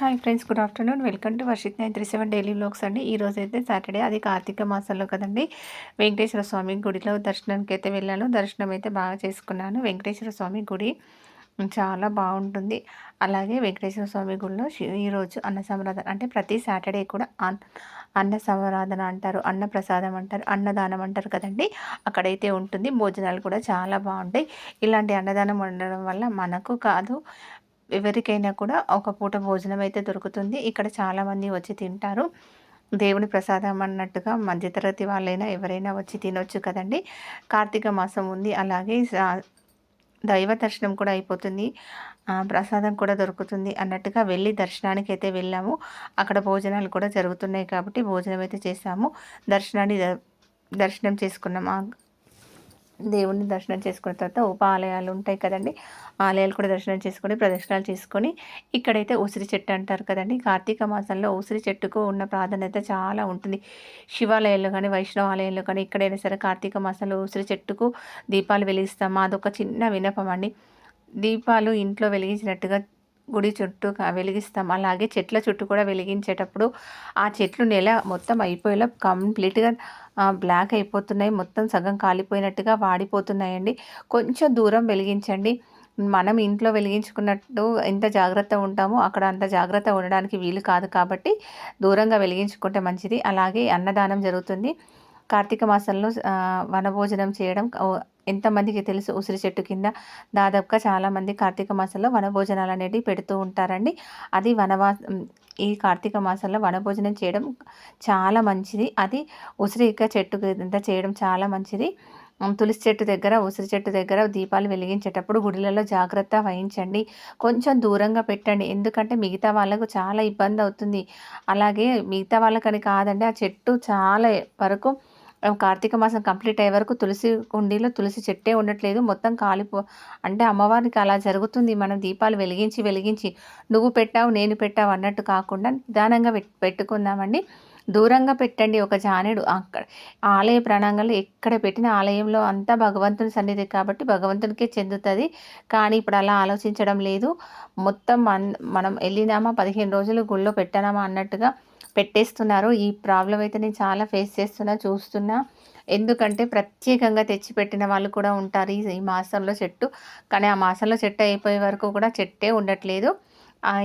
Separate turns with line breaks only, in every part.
Hi friends good afternoon. Welcome to Varshith nine three seven daily blogs అండి. ఈ రోజు అయితే సాటర్డే అది కార్తీక మాసంలో కదండి. వెంకటేశ్వర స్వామి గుడిలో దర్శనానికి అయితే వెళ్ళాను. దర్శనం అయితే బాగా చేసుకున్నాను. వెంకటేశ్వర స్వామి గుడి చాలా బాగుంటుంది. అలాగే వెంకటేశ్వర స్వామి గుడిలో ఈరోజు అన్న సంరాధన అంటే ప్రతి సాటర్డే కూడా అన్న సంరాధన అంటారు. అన్న ప్రసాదం అంటారు. అన్నదానం అంటారు కదండి. అక్కడైతే ఉంటుంది. భోజనాలు కూడా చాలా బాగుంటాయి. ఇలాంటి అన్నదానం ఉండడం వల్ల మనకు కాదు ఎవరికైనా కూడా ఒక పూట భోజనం అయితే దొరుకుతుంది. ఇక్కడ చాలామంది వచ్చి తింటారు. దేవుని ప్రసాదం అన్నట్టుగా మధ్యతరగతి వాళ్ళైనా ఎవరైనా వచ్చి తినొచ్చు కదండి. కార్తీక మాసం ఉంది. అలాగే దైవ దర్శనం కూడా అయిపోతుంది. ప్రసాదం కూడా దొరుకుతుంది అన్నట్టుగా వెళ్ళి దర్శనానికి అయితే వెళ్ళాము. అక్కడ భోజనాలు కూడా జరుగుతున్నాయి కాబట్టి భోజనం అయితే చేసాము. దర్శనాన్ని దర్శనం చేసుకున్నాం. దేవుడిని దర్శనం చేసుకున్న తర్వాత ఉప ఆలయాలు ఉంటాయి కదండి. ఆలయాలు కూడా దర్శనం చేసుకొని ప్రదక్షిణాలు చేసుకొని ఇక్కడైతే ఉసిరి చెట్టు అంటారు కదండి. కార్తీక మాసంలో ఉసిరి చెట్టుకు ఉన్న ప్రాధాన్యత చాలా ఉంటుంది. శివాలయాల్లో కానీ వైష్ణవ ఆలయాల్లో కానీ ఎక్కడైనా సరే కార్తీక మాసంలో ఉసిరి చెట్టుకు దీపాలు వెలిగిస్తాం అదొక చిన్న వినపం అండి. దీపాలు ఇంట్లో వెలిగించినట్టుగా గుడి చుట్టూ వెలిగిస్తాం. అలాగే చెట్ల చుట్టూ కూడా వెలిగించేటప్పుడు ఆ చెట్లు నెల మొత్తం అయిపోయేలా కంప్లీట్గా బ్లాక్ అయిపోతున్నాయి. మొత్తం సగం కాలిపోయినట్టుగా వాడిపోతున్నాయండి. కొంచెం దూరం వెలిగించండి. మనం ఇంట్లో వెలిగించుకున్నట్టు ఎంత జాగ్రత్త ఉంటామో అక్కడ అంత జాగ్రత్త ఉండడానికి వీలు కాదు కాబట్టి దూరంగా వెలిగించుకుంటే మంచిది. అలాగే అన్నదానం జరుగుతుంది. కార్తీక మాసంలో వనభోజనం చేయడం ఎంతమందికి తెలుసు? ఉసిరి చెట్టు కింద దాదాపుగా చాలామంది కార్తీక మాసంలో వనభోజనాలు అనేటివి పెడుతూ ఉంటారండి. అది వనవా ఈ కార్తీక మాసంలో వనభోజనం చేయడం చాలా మంచిది. అది ఉసిరిక చెట్టు కింద చేయడం చాలా మంచిది. తులసి చెట్టు దగ్గర ఉసిరి చెట్టు దగ్గర దీపాలు వెలిగించేటప్పుడు గుడిలలో జాగ్రత్త వహించండి. కొంచెం దూరంగా పెట్టండి. ఎందుకంటే మిగతా వాళ్ళకు చాలా ఇబ్బంది అవుతుంది. అలాగే మిగతా వాళ్ళకని కాదండి ఆ చెట్టు చాలా వరకు కార్తీక మాసం కంప్లీట్ అయ్యే వరకు తులసి కుండీలో తులసి చెట్టే ఉండట్లేదు. మొత్తం కాలిపో అంటే అమ్మవారికి అలా జరుగుతుంది. మనం దీపాలు వెలిగించి వెలిగించి నువ్వు పెట్టావు నేను పెట్టావు అన్నట్టు కాకుండా నిదానంగా పెట్టుకుందామండి. దూరంగా పెట్టండి ఒక జానేడు. అక్కడ ఆలయ ప్రాణాంగంలో ఎక్కడ పెట్టిన ఆలయంలో అంతా భగవంతుని సన్నిధి కాబట్టి భగవంతునికే చెందుతుంది. కానీ ఇప్పుడు అలా ఆలోచించడం లేదు. మొత్తం మనం వెళ్ళినామా పదిహేను రోజులు గుళ్ళో పెట్టానామా అన్నట్టుగా పెట్టేస్తున్నారు. ఈ ప్రాబ్లం అయితే నేను చాలా ఫేస్ చేస్తున్నా చూస్తున్నా. ఎందుకంటే ప్రత్యేకంగా తెచ్చిపెట్టిన వాళ్ళు కూడా ఉంటారు ఈ మాసంలో చెట్టు. కానీ ఆ మాసంలో చెట్టు అయిపోయే వరకు కూడా చెట్టే ఉండట్లేదు.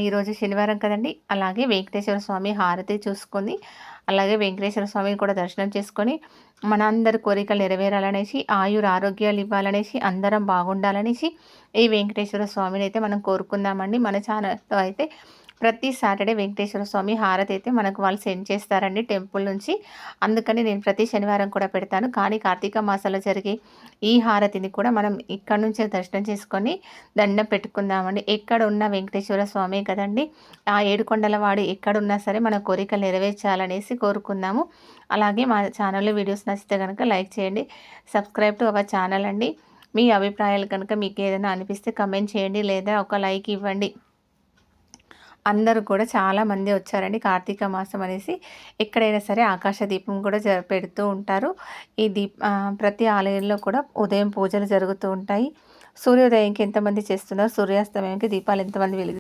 ఈరోజు శనివారం కదండి. అలాగే వెంకటేశ్వర స్వామి హారతి చూసుకొని అలాగే వెంకటేశ్వర స్వామిని కూడా దర్శనం చేసుకొని మనందరి కోరికలు నెరవేరాలనేసి ఆయుర ఆరోగ్యాలు ఇవ్వాలనేసి అందరం బాగుండాలనేసి ఈ వెంకటేశ్వర స్వామిని అయితే మనం కోరుకుందామండి. మన ఛానల్లో అయితే ప్రతి సాటర్డే వెంకటేశ్వర స్వామి హారతి అయితే మనకు వాళ్ళు సెండ్ చేస్తారండి టెంపుల్ నుంచి. అందుకని నేను ప్రతి శనివారం కూడా పెడతాను. కానీ కార్తీక మాసంలో జరిగే ఈ హారతిని కూడా మనం ఇక్కడ నుంచే దర్శనం చేసుకొని దండం పెట్టుకుందామండి. ఎక్కడ ఉన్న వెంకటేశ్వర స్వామి కదండి. ఆ ఏడుకొండల వాడు ఎక్కడున్నా సరే మన కోరికలు నెరవేర్చాలనేసి కోరుకుందాము. అలాగే మా ఛానల్లో వీడియోస్ నచ్చితే కనుక లైక్ చేయండి. సబ్స్క్రైబ్ టు అవర్ ఛానల్ అండి. మీ అభిప్రాయాలు కనుక మీకు ఏదైనా అనిపిస్తే కమెంట్ చేయండి లేదా ఒక లైక్ ఇవ్వండి. అందరూ కూడా చాలామంది వచ్చారండి. కార్తీక మాసం అనేసి ఎక్కడైనా సరే ఆకాశ దీపం కూడా జ పెడుతూ ఉంటారు. ఈ దీప ప్రతి ఆలయంలో కూడా ఉదయం పూజలు జరుగుతూ ఉంటాయి. సూర్యోదయంకి ఎంతమంది చేస్తున్నారు సూర్యాస్తమయంకి దీపాలు ఎంతమంది వెలిగి